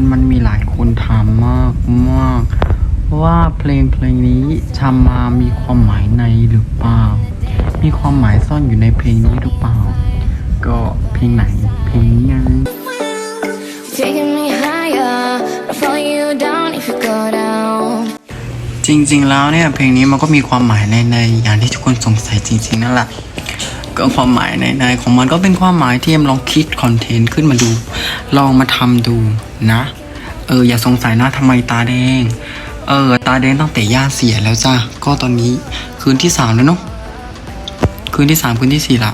มันมันมีหลายคนถามมากมากว่าเพลงเพลงนี้ชามามีความหมายในหรือเปล่า มีความหมายซ่อนอยู่ในเพลงนี้หรือเปล่า ก็เพลงไหนเพลงนี้ไง Taking me higher, I'll follow you down if you go down. จริงๆแล้วเนี่ยเพลงนี้มันก็มีความหมายในในอย่างที่ทุกคนสงสัยจริงๆนั่นแหละก็ความหมายในในของมันก็เป็นความหมายที่เอ็มลองคิดคอนเทนต์ขึ้นมาดู ลองมาทำดู นะ เอออย่าสงสัยนะทำไมตาแดง เออ ตาแดงตั้งแต่ย่าเสียแล้วจ้ะก็ตอนนี้คืนที่สามแล้วเนาะคืนที่สามคืนที่สี่ละ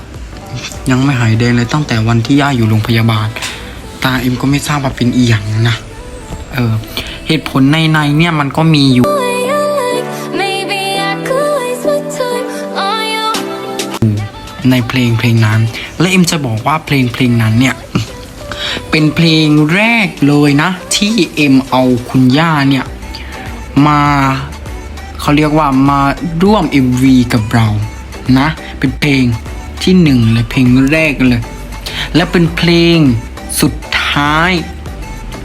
ยังไม่หายแดงเลยตั้งแต่วันที่ย่าอยู่โรงพยาบาล ตาเอ็มก็ไม่ทราบว่าเป็นอีหยังนะเออเหตุผลในในๆเนี่ยมันก็มีอยู่ Way you like, maybe I could waste my time on you. ในเพลงเพลงนั้น และเอ็มจะบอกว่าเพลงเพลงนั้นเนี่ย เป็นเพลงแรกเลยนะ ที่เอ็มเอาคุณย่าเนี่ย มาเขาเรียกว่ามาร่วม MV กับเรานะ เป็นเพลงที่หนึ่งเลยเพลงแรกเลย และเป็นเพลงสุดท้าย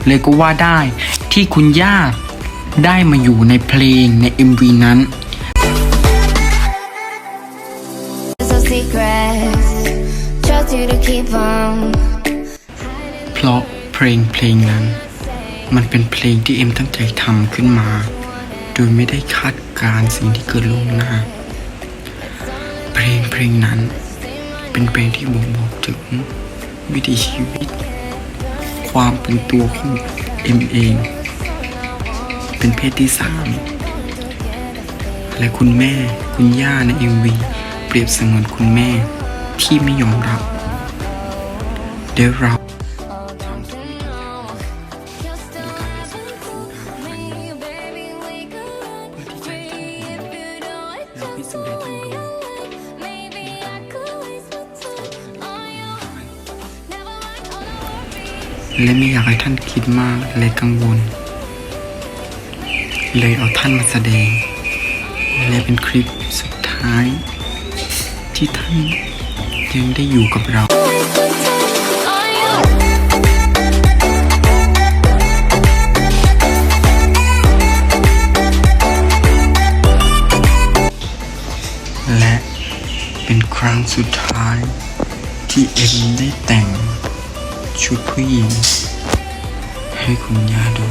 เลยก็ว่าได้ที่คุณย่าได้มาอยู่ในเพลงใน MV นั้น It's no secrets, trust you to keep 'em. เพราะเพลงเพลงนั้น มันเป็นเพลงที่เอ็มตั้งใจทำขึ้นมา โดยไม่ได้คาดการณ์สิ่งที่เกิดลวงหน้า เพลงเพลงนั้น เป็นเพลงที่บ่งบอกถึงวิถีชีวิต ความเป็นตัวของเอ็มเอง เป็นเพศที่สามและคุณแม่คุณย่าในเอ็มวีเปรียบเสมือนคุณแม่ที่ไม่ยอมรับได้รับ และไม่อยากให้ท่านคิดมากและกังวล เลยเอาท่านมาแสดง และเป็นคลิปสุดท้าย ที่ท่านยังได้อยู่กับเราและเป็นครั้งสุดท้ายที่เอ็มได้แต่ง ชุดผู้หญิง ให้คุณย่าดู